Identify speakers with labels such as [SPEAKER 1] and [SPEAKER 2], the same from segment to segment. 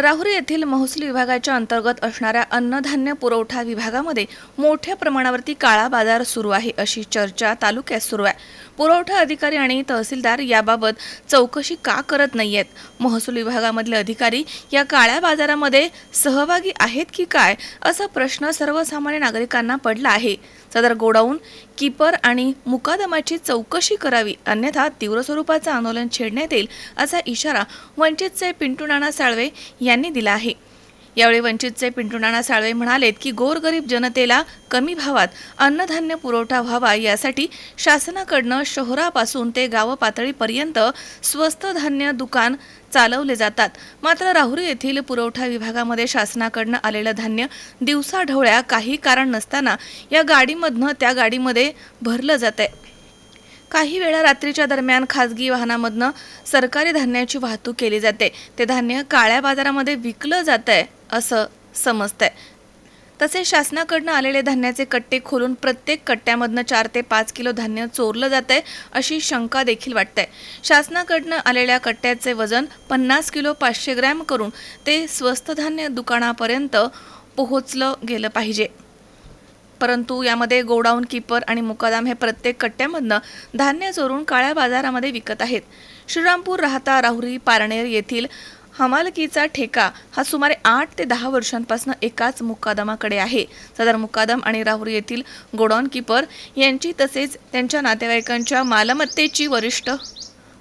[SPEAKER 1] राहुरी येथील महसूल विभागाच्या अंतर्गत असणाऱ्या अन्नधान्य पुरवठा विभागामध्ये मोठ्या प्रमाणावरती काळा बाजार सुरू आहे अशी चर्चा तालुक्यात सुरू आहे. पुरवठा अधिकारी आणि तहसीलदार याबाबत चौकशी का करत नाहीयेत? महसूल विभागामधले अधिकारी या काळ्या बाजारामध्ये सहभागी आहेत की काय असा प्रश्न सर्वसामान्य नागरिकांना पडला आहे. सदर गोडाऊन कीपर आणि मुकादमाची चौकशी करावी अन्यथा तीव्र स्वरूपाचं आंदोलन छेडण्यात येईल असा इशारा वंचितचे पिंटू नाना साळवे यांनी दिला आहे. यावेळी वंचितचे पिंटू नाना साळवे म्हणालेत की गोरगरीब जनतेला कमी भावात अन्नधान्य पुरवठा व्हावा यासाठी शासनाकडनं शहरापासून ते गाव पातळीपर्यंत स्वस्त धान्य दुकान चालवले जातात. मात्र राहुरी येथील पुरवठा विभागामध्ये शासनाकडनं आलेलं धान्य दिवसाढवळ्या काही कारण नसताना या गाडीमधनं त्या गाडीमध्ये भरलं जात आहे काही वेळा रात्रीच्या दरम्यान खाजगी वाहनामधनं सरकारी धान्याची वाहतूक केली जाते. ते धान्य काळ्या बाजारामध्ये विकलं जात आहे असं समजतंय. तसेच शासनाकडनं आलेले धान्याचे कट्टे खोलून प्रत्येक कट्ट्यामधनं चार ते पाच किलो धान्य चोरलं जात आहे अशी शंका देखील वाटते शासनाकडनं आलेल्या कट्ट्याचे वजन पन्नास किलो पाचशे ग्रॅम करून ते स्वस्त धान्य दुकानापर्यंत पोहोचलं गेलं पाहिजे. परंतु यामध्ये गोडाऊन कीपर आणि मुकादाम हे प्रत्येक कट्ट्यामधनं धान्य चोरून काळ्या बाजारामध्ये विकत आहेत. श्रीरामपूर राहता राहुरी पारनेर येथील हमालकीचा ठेका हा सुमारे आठ ते दहा वर्षांपासून एकाच मुकादमाकडे आहे. सदर मुकादम आणि राहुरी येथील गोडॉन किपर यांची तसेच त्यांच्या नातेवाईकांच्या मालमत्तेची वरिष्ठ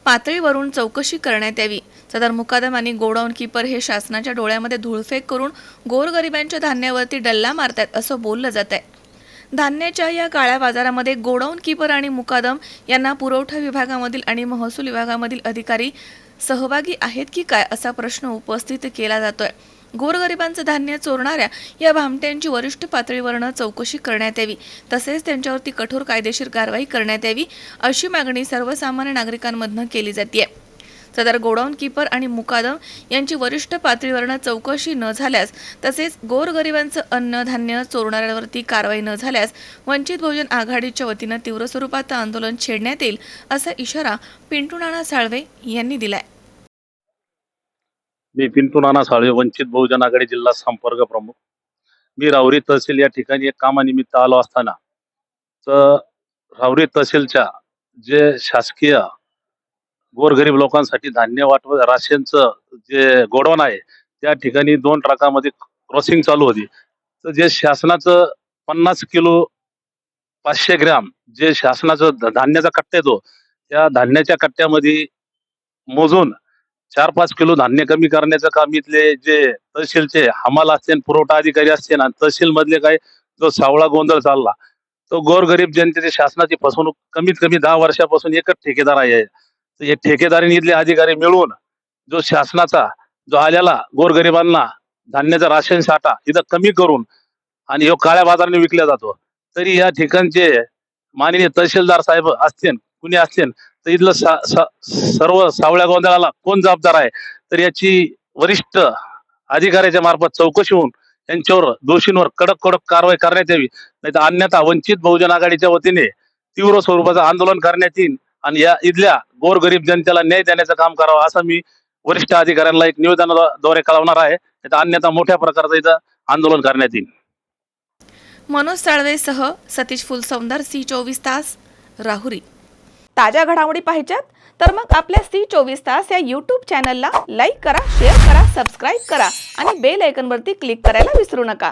[SPEAKER 1] पातळीवरून चौकशी करण्यात यावी. सदर मुकादम आणि गोडाऊन किपर हे शासनाच्या डोळ्यामध्ये धूळफेक करून गोरगरिबांच्या धान्यावरती डल्ला मारतात असं बोललं जात आहे धान्याच्या या काळ्या बाजारामध्ये गोडाऊन कीपर आणि मुकादम यांना पुरवठा विभागामधील आणि महसूल विभागामधील अधिकारी सहभागी आहेत की काय असा प्रश्न उपस्थित केला जातोय. गोरगरिबांचं धान्य चोरणाऱ्या या भामट्यांची वरिष्ठ पातळीवरनं चौकशी करण्यात यावी. तसेच त्यांच्यावरती कठोर कायदेशीर कारवाई करण्यात यावी अशी मागणी सर्वसामान्य नागरिकांमधनं केली जाते सदर गोडाऊन कीपर आणि मुकादम यांची वरिष्ठ पातळीवरनं चौकशी न झाल्यास तसेच गोरगरिबांचं अन्न धान्य चोरणाऱ्यांवरती कारवाई न झाल्यास वंचित बहुजन आघाडीच्या वतीनं तीव्र स्वरूपात आंदोलन छेडण्यात येईल असा इशारा पिंटू नाना साळवे यांनी दिलाय.
[SPEAKER 2] मी पिंटू नाना साळवे वंचित बहुजन आघाडी जिल्हा संपर्क प्रमुख. मी रावरी तहसील या ठिकाणी एक कामानिमित्त आलो असताना तर रावरी तहसीलच्या जे शासकीय गोरगरीब लोकांसाठी धान्य वाटप राशनचं जे गोडवण आहे त्या ठिकाणी दोन ट्रकामध्ये क्रॉसिंग चालू होती. तर जे शासनाचं पन्नास किलो पाचशे ग्रॅम जे शासनाचं धान्याचा कट्टा येतो त्या धान्याच्या कट्ट्यामध्ये मोजून चार पाच किलो धान्य कमी करण्याचं काम इथले जे तहसीलचे हमाल असतील पुरवठा अधिकारी असतील आणि तहसील मधले काय जो सावळा गोंधळ चालला तो गोरगरीब जनतेची शासनाची फसवणूक कमीत कमी दहा वर्षापासून एकच ठेकेदार आहे. हे ठेकेदारीने इथले अधिकारी मिळून जो शासनाचा जो आलेला गोरगरिबांना धान्याचा राशन साठा इथं कमी करून आणि ह्यो काळ्या बाजाराने विकला जातो. तरी या ठिकाणचे माननीय तहसीलदार साहेब असतील कुणी असतील तर इथलं सा- सा- सर्व सावळ्या गोंधळाला कोण जबाबदार आहे? तर याची वरिष्ठ अधिकाऱ्याच्या मार्फत चौकशी होऊन यांच्यावर दोषींवर कडक कडक कारवाई करण्यात यावी. नाही तर अन्यथा वंचित बहुजन आघाडीच्या वतीने तीव्र स्वरूपाचं आंदोलन करण्यात येईल आणि या इथल्या गोरगरीब जनतेला न्याय देण्याचं काम करावं असं मी वरिष्ठ अधिकाऱ्यांना एक निवेदनाद्वारे कळवणार आहे. अन्यथा मोठ्या प्रकारचं इथं आंदोलन करण्यात येईल.
[SPEAKER 1] मनोज साळवेसह सतीश फुलसौंदर सी चोवीस तास राहुरी. ताज्या घडामोडी पाहिजेत? तर मग आपल्या सी चोवीस तास या यूट्यूब चॅनलला लाईक करा शेअर करा सबस्क्राईब करा आणि बेल आयकॉनवरती क्लिक करायला विसरू नका.